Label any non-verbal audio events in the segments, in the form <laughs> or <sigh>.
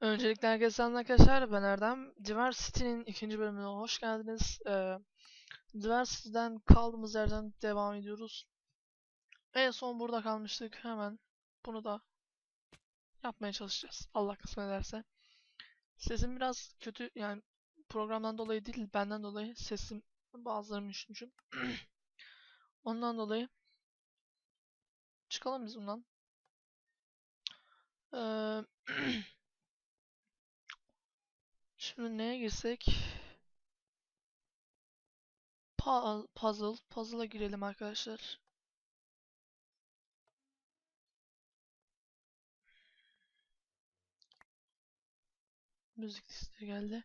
Öncelikle herkese arkadaşlar. Ben Erdem. Diversity'nin ikinci bölümüne hoş geldiniz. Ee, Diversity'den kaldığımız yerden devam ediyoruz. En son burada kalmıştık. Hemen bunu da yapmaya çalışacağız. Allah kısmet ederse. Sesim biraz kötü yani programdan dolayı değil benden dolayı sesim bazılarım üşümüşüm. <clears throat> Ondan dolayı çıkalım biz bundan. Ee, <clears throat> Şimdi neye girsek? Puzzle. Puzzle'a girelim arkadaşlar. Müzik listeleri geldi.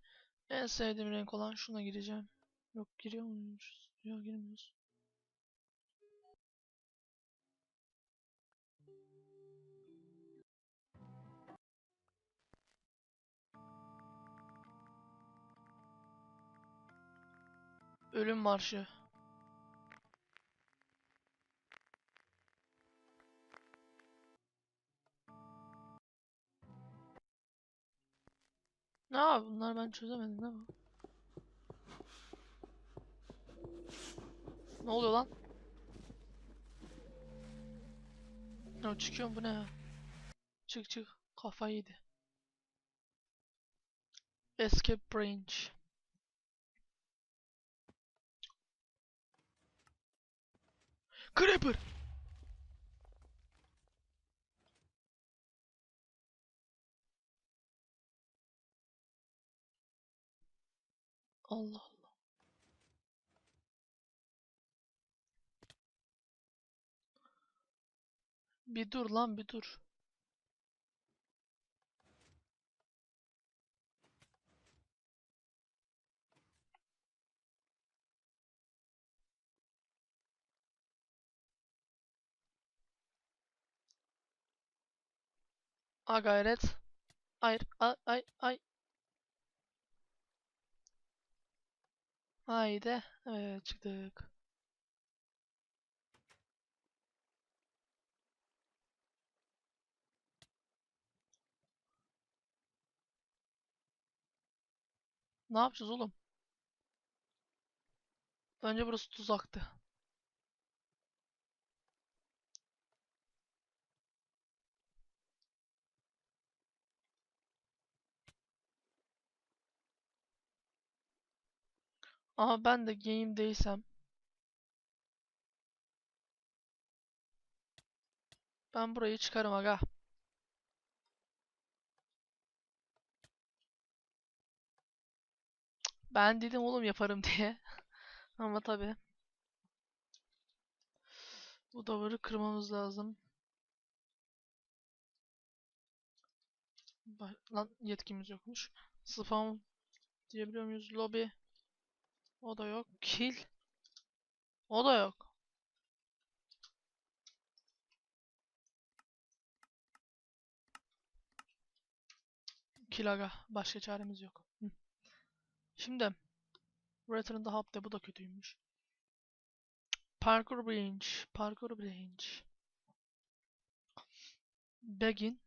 En sevdiğim renk olan şuna gireceğim. Yok giriyor muyuz? Yok girmiyoruz. Ölüm Marşı. Ne abi bunlar ben çözemedim ne bu? Ne oluyor lan? Ya çıkıyorum bu ne? Çık çık kafayı yedi. Escape branch. Creeper. Allah Allah. Bir dur lan bir dur. A gayret. Hayır. Ay ay ay. Haydi. Evet çıktık. Ne yapacağız oğlum? Bence burası tuzaktı. Ama ben de game'deysem ben burayı çıkarım aga. Ben dedim oğlum yaparım <laughs> diye. Ama tabii. Bu duvarı kırmamız lazım. Lan yetkimiz yokmuş. Spam diyebiliyor muyuz? Lobby. O da yok. Kill. O da yok. Kill aga. Başka çaremiz yok. Şimdi. Return the Hub de bu da kötüymüş. Parkour Branch. Parkour Branch. Begin.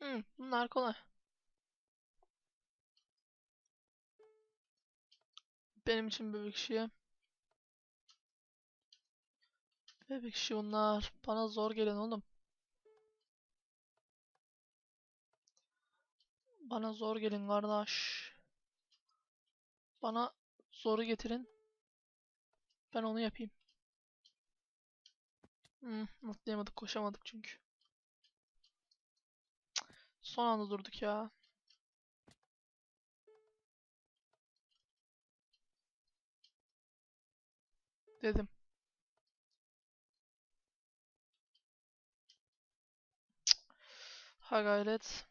Hı, bunlar kolay. Benim için bebek işi. Bebek işi bunlar. Bana zor gelen oğlum. Bana zor gelin kardeş. Bana zoru getirin. Ben onu yapayım. Hmm, atlayamadık, koşamadık çünkü. Son anda durduk ya. Dedim. Ha gayret.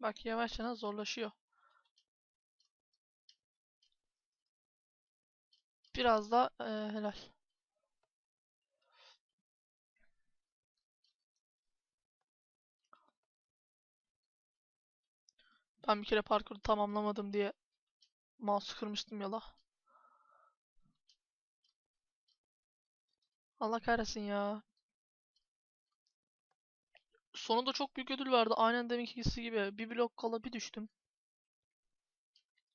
Bak yavaşça zorlaşıyor. Biraz da eee, helal. Ben bir kere parkuru tamamlamadım diye mouse kırmıştım yola. Allah kahretsin ya. Sonunda çok büyük ödül verdi. Aynen deminkisi gibi. Bir blok kala bir düştüm.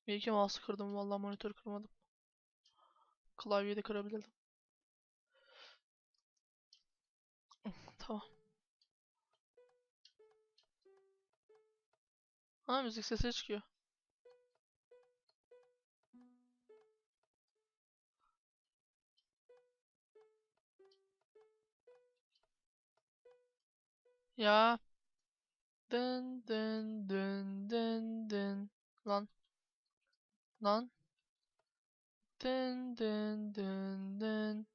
İyi ki mouse kırdım. Vallahi monitör kırmadım. Klavyeyi de kırabilirdim. Tamam. Ha müzik sesi çıkıyor. Ya. Dın dın dın dın dın. Lan. Lan. Dın dın dın dın.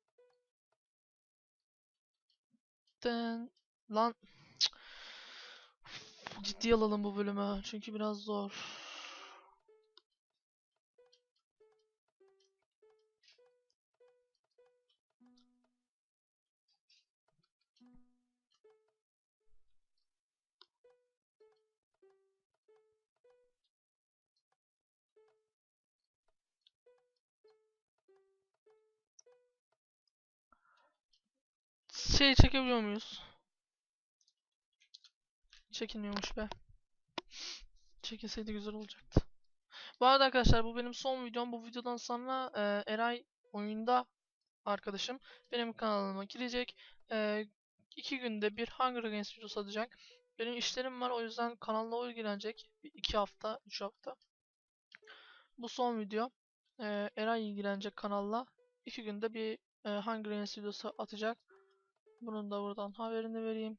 Dın. Lan. Ciddi alalım bu bölümü. Çünkü biraz zor. Şey çekebiliyor muyuz? Çekilmiyormuş be. Çekilseydi güzel olacaktı. Bu arada arkadaşlar bu benim son videom. Bu videodan sonra e, Eray oyunda arkadaşım benim kanalıma girecek. E, iki günde bir Hunger Games videosu atacak. Benim işlerim var o yüzden kanalla o ilgilenecek. İki hafta, üç hafta. Bu son video. E, Eray ilgilenecek kanalla. İki günde bir e, Hunger Games videosu atacak. Bunun da buradan haberini vereyim.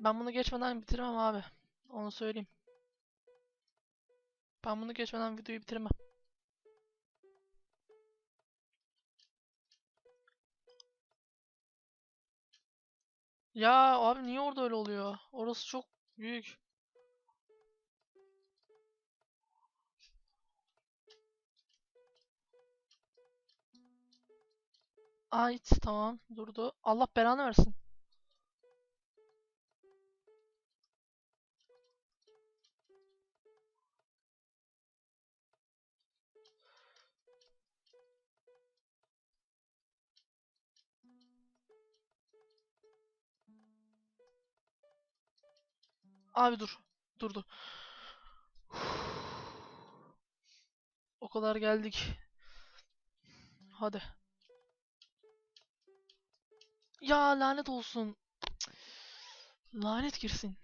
Ben bunu geçmeden bitirmem abi. Onu söyleyeyim. Ben bunu geçmeden videoyu bitirmem. Ya abi niye orada öyle oluyor? Orası çok büyük. Ait tamam durdu. Allah belanı versin. Abi dur. Dur dur. O kadar geldik. Hadi. Ya lanet olsun. Lanet girsin.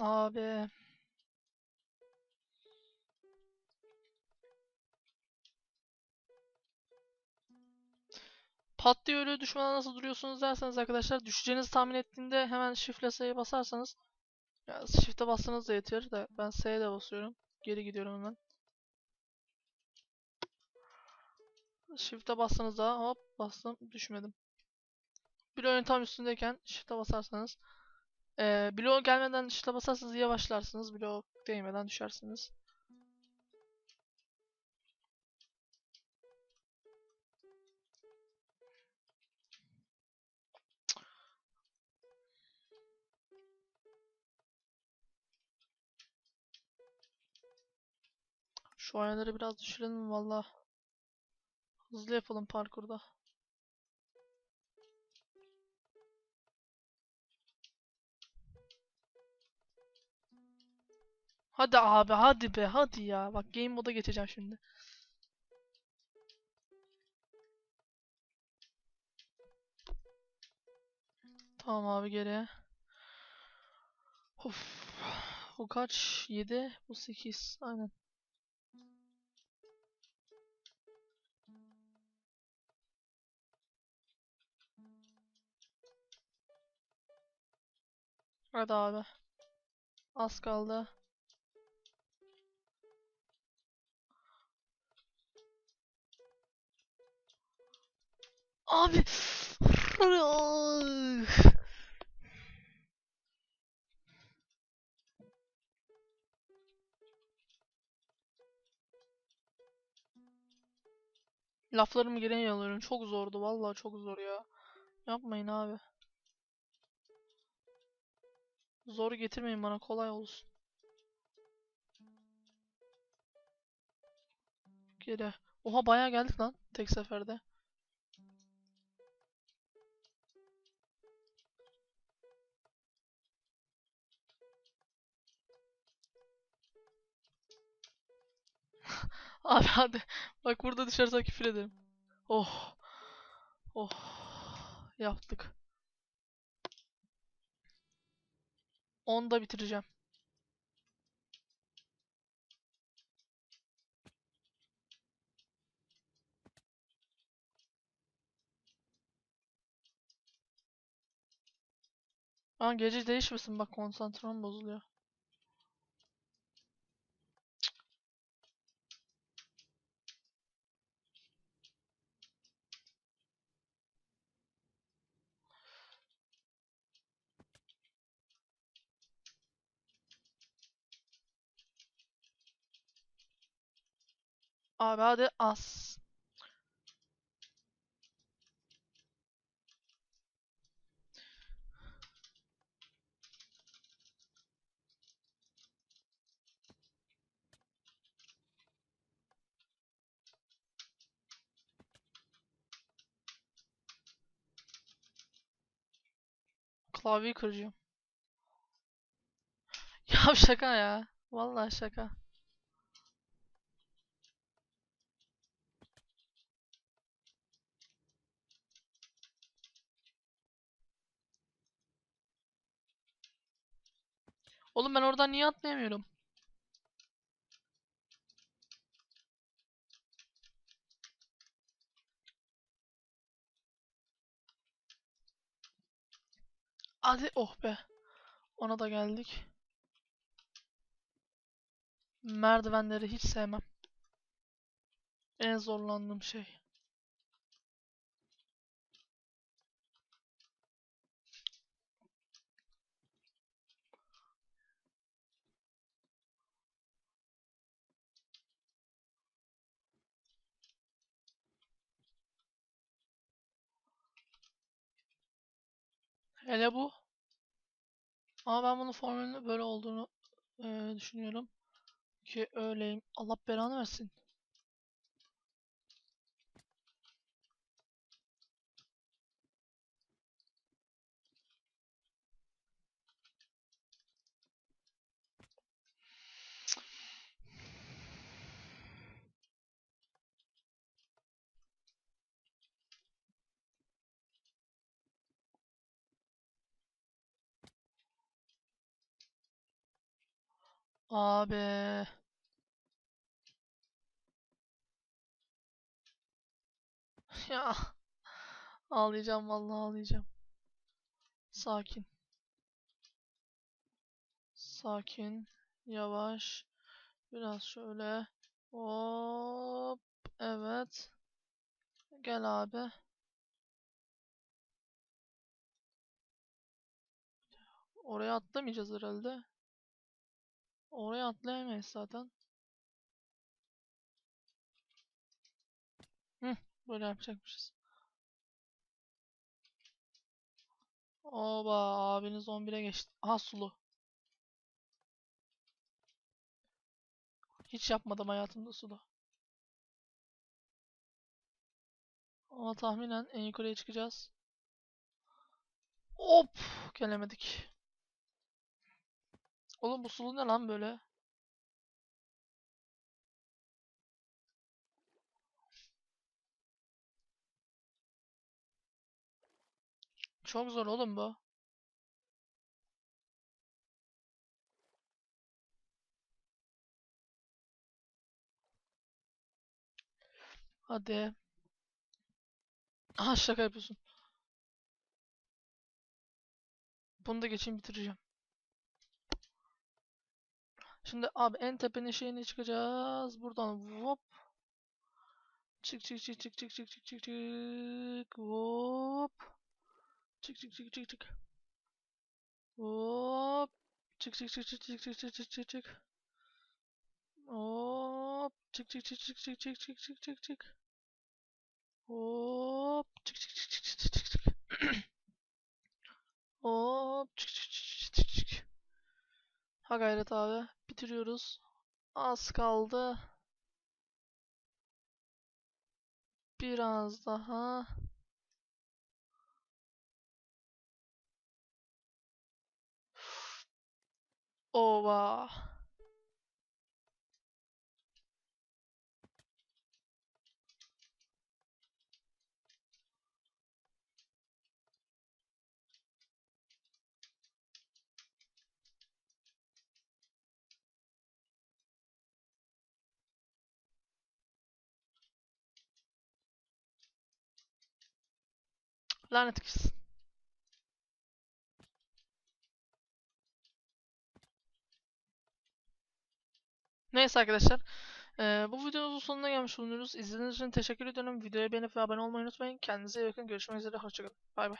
Abi. Pat diye ölü düşmana nasıl duruyorsunuz derseniz arkadaşlar düşeceğinizi tahmin ettiğinde hemen shift'le S'ye basarsanız ya shift'e bassanız da yeter de ben S'ye de basıyorum. Geri gidiyorum hemen. Shift'e bassanız da hop bastım düşmedim. Bloğun tam üstündeyken shift'e basarsanız ee, bloğu gelmeden shift'e basarsanız yavaşlarsınız. Bloğu değmeden düşersiniz. Şu ayarları biraz düşürelim valla. Hızlı yapalım parkurda. Hadi abi hadi be hadi ya. Bak game moda geçeceğim şimdi. Tamam abi geriye. Of. Bu kaç? 7. Bu 8. Aynen. Hadi abi. Az kaldı. Abi. Laflarımı geri alıyorum. Çok zordu. Vallahi çok zor ya. Yapmayın abi. Zor getirmeyin bana. Kolay olsun. Geri. Oha bayağı geldik lan. Tek seferde. Abi hadi. Bak burada düşersen küfür ederim. Oh. Oh. Yaptık. 10'da bitireceğim. Ama gece değişmesin bak konsantrem bozuluyor. Hadi as. Klavyeyi kıracağım. <laughs> Ya şaka ya. Vallahi şaka. Oğlum ben oradan niye atlayamıyorum? Hadi oh be. Ona da geldik. Merdivenleri hiç sevmem. En zorlandığım şey. Hele bu. Ama ben bunun formülünün böyle olduğunu eee, düşünüyorum. Ki öyleyim. Allah belanı versin. Abi. <laughs> Ya. Ağlayacağım vallahi ağlayacağım. Sakin. Sakin. Yavaş. Biraz şöyle. Hop. Evet. Gel abi. Oraya atlamayacağız herhalde. Oraya atlayamayız zaten. Hı, böyle yapacakmışız. Oba abiniz 11'e geçti. Aha sulu. Hiç yapmadım hayatımda sulu. Ama tahminen en yukarıya çıkacağız. Hop! Gelemedik. Oğlum bu sulu ne lan böyle? Çok zor oğlum bu. Hadi. Aha şaka yapıyorsun. Bunu da geçeyim bitireceğim. Şimdi abi en tepenin şeyine çıkacağız. Buradan hop. Çık çık çık çık çık çık çık çık çık. Hop. Çık çık çık çık çık. Hop. Çık çık çık çık çık çık çık çık çık çık. Hop. Çık çık çık çık çık çık çık çık çık çık. Hop. Çık çık çık çık çık çık çık. Hop. Çık. Ha gayret abi. Bitiriyoruz. Az kaldı. Biraz daha. Ova. Lanet gitsin. Neyse arkadaşlar. eee, bu videomuzun sonuna gelmiş bulunuyoruz. İzlediğiniz için teşekkür ediyorum. Videoya beğenip ve abone olmayı unutmayın. Kendinize iyi bakın. Görüşmek üzere. Hoşçakalın. Bay bay.